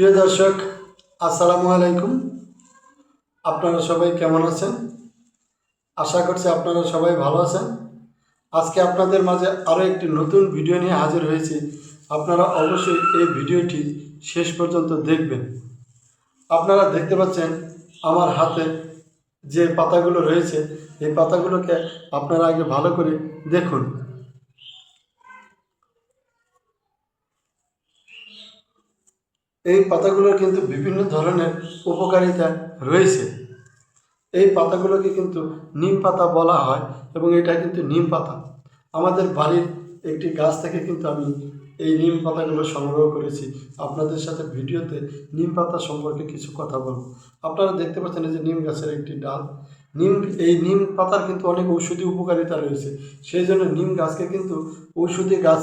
প্রিয় দর্শক, আসসালামু আলাইকুম। আপনারা সবাই কেমন আছেন? আশা করছি আপনারা সবাই ভালো আছেন। আজকে আপনাদের মাঝে আরও একটি নতুন ভিডিও নিয়ে হাজির হয়েছি। আপনারা অবশ্যই এই ভিডিওটি শেষ পর্যন্ত দেখবেন। আপনারা দেখতে পাচ্ছেন আমার হাতে যে পাতাগুলো রয়েছে, এই পাতাগুলোকে আপনারা আগে ভালো করে দেখুন। এই পাতাগুলোর কিন্তু বিভিন্ন ধরনের উপকারিতা রয়েছে। এই পাতাগুলোকে কিন্তু নিম পাতা বলা হয় এবং এটা কিন্তু নিম পাতা। আমাদের বাড়ির একটি গাছ থেকে কিন্তু আমি এই নিম পাতাগুলো সংগ্রহ করেছি। আপনাদের সাথে ভিডিওতে নিম পাতা সম্পর্কে কিছু কথা বলব। আপনারা দেখতে পাচ্ছেন যে নিম গাছের একটি ডাল। নিম, এই নিম পাতার কিন্তু অনেক ঔষধি উপকারিতা রয়েছে। সেই জন্য নিম গাছকে কিন্তু ঔষধি গাছ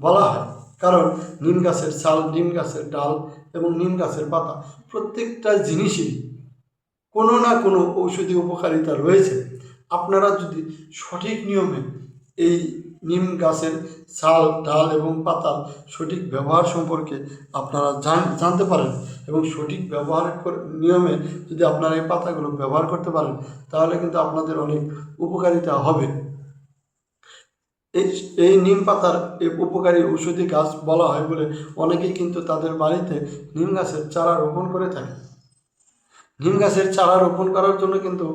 বলা হয়। কারণ নিম গাছের ছাল নিম গাছের ডাল এবং নিম গাছের পাতা। প্রত্যেকটা জিনিসই কোনো না কোনো ঔষধি উপকারিতা রয়েছে। আপনারা যদি সঠিক নিয়মে এই নিম গাছের ছাল, ডাল এবং পাতার সঠিক ব্যবহার সম্পর্কে আপনারা জান, জানতে পারেন এবং সঠিক ব্যবহার নিয়মে যদি আপনারা এই পাতাগুলো ব্যবহার করতে পারেন, তাহলে কিন্তু আপনাদের অনেক উপকারিতা হবে। এই এই নিম পাতার উপকারী ঔষধি গাছ বলা হয় বলে অনেকেই কিন্তু তাদের বাড়িতে নিম গাছের চারা রোপণ করে থাকে। নিম গাছের চারা রোপণ করার জন্য কিন্তু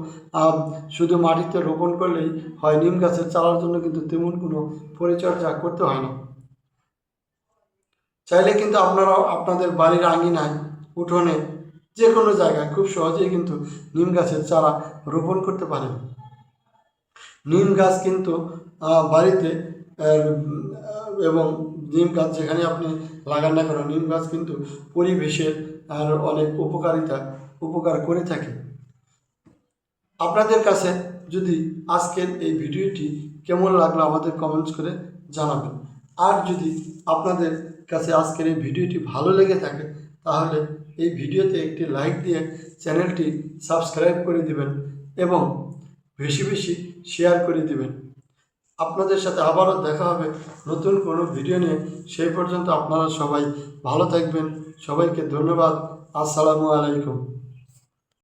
শুধু মাটিতে রোপণ করলেই হয়, নিম গাছের চারার জন্য কিন্তু তেমন কোনো পরিচর্যা করতে হয় না। চাইলে কিন্তু আপনারাও আপনাদের বাড়ির আঙিনায়, উঠোনে যে কোনো জায়গায় খুব সহজেই কিন্তু নিম গাছের চারা রোপণ করতে পারেন। নিম গাছ কিন্তু বাড়িতে এবং নিম গাছ যেখানে আপনি লাগান না কেন, নিম গাছ কিন্তু পরিবেশের আর অনেক উপকারিতা, উপকার করে থাকে। আপনাদের কাছে যদি আজকের এই ভিডিওটি কেমন লাগল আমাদের কমেন্টস করে জানাবেন। আর যদি আপনাদের কাছে আজকের এই ভিডিওটি ভালো লেগে থাকে, তাহলে এই ভিডিওতে একটি লাইক দিয়ে চ্যানেলটি সাবস্ক্রাইব করে দিবেন এবং বেশি বেশি শেয়ার করে দিবেন। আপনাদের সাথে আবারও দেখা হবে নতুন কোনো ভিডিও নিয়ে। সেই পর্যন্ত আপনারা সবাই ভালো থাকবেন। সবাইকে ধন্যবাদ। আসসালামু আলাইকুম।